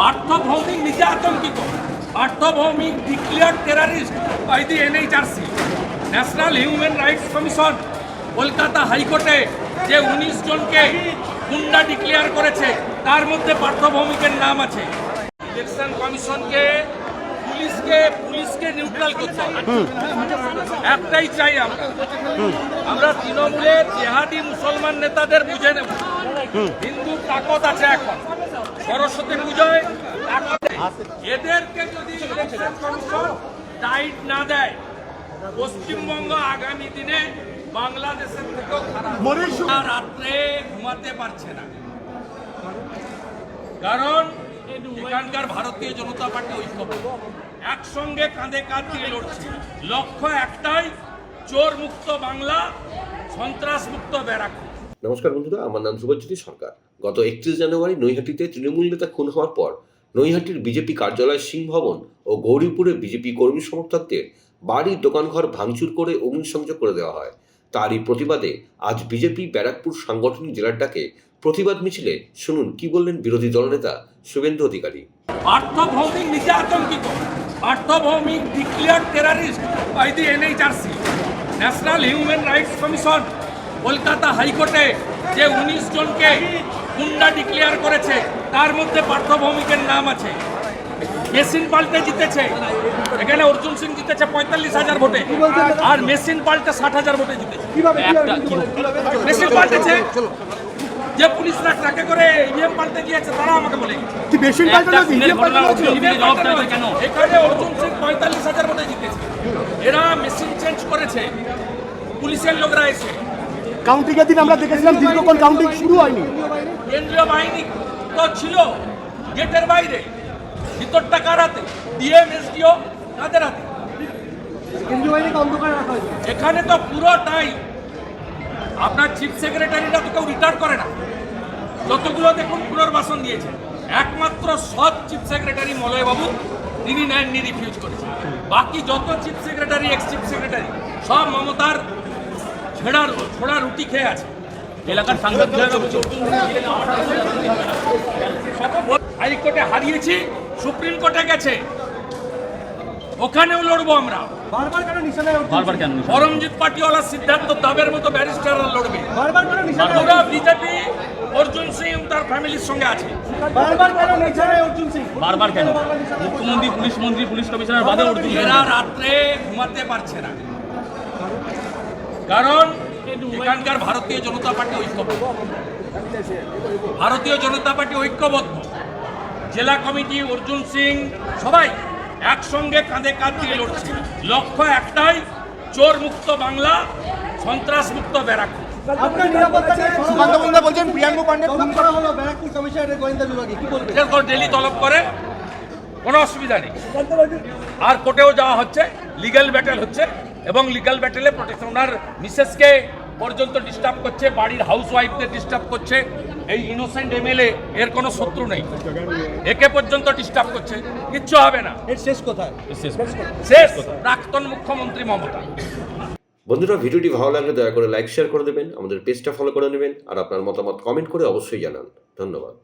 পার্থ ভৌমিক নিজে আতঙ্কিত। Partha Bhowmick declare terrorist by the NHRC national human rights commission Kolkata হাইকোর্টে যে উনিশ জনকে গুন্ডা ডিক্লেয়ার করেছে তার মধ্যে পার্থভৌমিকের নাম আছে। ইলেকশন কমিশনকে পুলিশকে পুলিশকে নিউট্রাল করতে একটাই চাই আমরা। আমরা তৃণমূলের জেহাদি মুসলমান নেতাদের বুঝে নেব। হিন্দু তাকত আছে এখন। সরস্বতী পুজোয় এদেরকে যদি ইলেকশন কমিশন টাইট না দেয় পশ্চিমবঙ্গ আগামী দিনে বাংলাদেশের থেকেও খারাপ। রাত্রে ঘুমাতে পারছে না। কারণ এখানকার ভারতীয় জনতা পার্টি ঐক্যবদ্ধ। একসঙ্গে কাঁধে কাঁধ দিয়ে লড়ছে। লক্ষ্য একটাই চোর মুক্ত বাংলা সন্ত্রাস মুক্ত ব্যারাক নমস্কার বন্ধুরা, আমার নাম শুভজ্যোতি সরকার। গত একত্রিশ জানুয়ারি নৈহাটিতে তৃণমূল নেতা খুন হওয়ার পর নৈহাটির বিজেপি কার্যালয় সিং ভবন ও গৌরীপুরে বিজেপি কর্মী সমর্থকদের বাড়ি দোকানঘর ভাঙচুর করে অগ্নিসংযোগ করে দেওয়া হয়। তারই প্রতিবাদে আজ বিজেপি ব্যারাকপুর সাংগঠনিক জেলার ডাকে প্রতিবাদ মিছিলে, শুনুন কি বললেন বিরোধী দলনেতা শুভেন্দু অধিকারী। পার্থ ভৌমিক নিজে আতঙ্কিত Partha Bhowmick declare terrorist by the NHRC national human rights commission Kolkata হাইকোর্টে যে উনিশ জনকে গুন্ডা ডিক্লেয়ার করেছে তার মধ্যে পার্থ ভৌমিকের নাম আছে। মেশিন পাল্টে জিতেছে। এখানে অর্জুন সিং জিতেছে পঁয়তাল্লিশ হাজার ভোটে আর মেশিন পাল্টে ষাট হাজার ভোটে জিতেছে। মেশিন পাল্টেছে। যে পুলিশরা ট্রাকে করে ইভিএম পাল্টে দিয়েছে তারা আমাকে বলে এখানে অর্জুন সিং পঁয়তাল্লিশ হাজার ভোটে জিতেছে। এরা মেশিন চেঞ্জ করেছে। পুলিশের লোকরা এসে কাউন্টিং এর দিন আমরা দেখেছিলাম দীর্ঘক্ষণ কাউন্টিং শুরু হয়নি। কেন্দ্রীয় বাহিনী তো ছিল গেটের বাইরে ভিতরটা কার হাতে? ডিএম এসডিও কাদের হাতে? কেন্দ্রীয় বাহিনীকে অন্ধকারে রাখা হয়েছে। এখানে তো পুরো পুরোটাই আপনার চিফ সেক্রেটারিরা তো কেউ রিটায়ার করে না। যতগুলো দেখুন পুনর্বাসন দিয়েছে। একমাত্র সৎ চিফ সেক্রেটারি মলয় বাবু তিনি নেননি রিফিউজ করেছেন। বাকি যত chief secretary ex chief secretary সব মমতার ছেঁড়া ছোড়া রুটি খেয়ে আছে। এলাকার সাংবাদিক হাইকোর্টে হারিয়েছি সুপ্রিম কোর্টে গেছে। ওখানেও লড়বো আমরা। বারবার কেন নিশানায় বারবার কেন পরমজিৎ পাটিওয়ালা সিদ্ধান্ত দাবের মতো ব্যারিস্টাররা লড়বে। বারবার কেন নিশানায় বিজেপি অর্জুন সিং তার ফ্যামিলির সঙ্গে আছে। বারবার কেন নিশানায় অর্জুন সিং? বারবার কেন? মুখ্যমন্ত্রী পুলিশ মন্ত্রী পুলিশ কমিশনার বাদে অর্জুন এরা রাত্রে ঘুমাতে পারছে না। কারণ এখানকার ভারতীয় জনতা পার্টি ঐক্যবদ্ধ। ভারতীয় জনতা পার্টি ঐক্যবদ্ধ। জেলা কমিটি অর্জুন সিং সবাই একসঙ্গে কাঁধে কাঁধ দিয়ে লড়ছে। লক্ষ্য একটাই চোর মুক্ত বাংলা সন্ত্রাস মুক্ত ব্যারাক ব্যারাকপুর ডেলি তলব করে কোনো অসুবিধা নেই। আর কোর্টেও যাওয়া হচ্ছে লিগ্যাল ব্যাটেল হচ্ছে। এবং লিগ্যাল ব্যাটেলে প্রোটেকশন ওনার মিসেসকে পর্যন্ত ডিস্টার্ব করছে বাড়ির হাউস ওয়াইফদের ডিস্টার্ব করছে। এই ইনোসেন্ট এমএলএ এর কোনো শত্রু নেই। একে পর্যন্ত ডিস্টার্ব করছে। কিচ্ছু হবে না। এর শেষ কোথায়? শেষ প্রাক্তন মুখ্যমন্ত্রী মমতা। বন্ধুরা ভিডিওটি ভালো লাগলে দয়া করে লাইক শেয়ার করে দেবেন। আমাদের পেজটা ফলো করে নেবেন। আর আপনার মতামত কমেন্ট করে অবশ্যই জানান। ধন্যবাদ।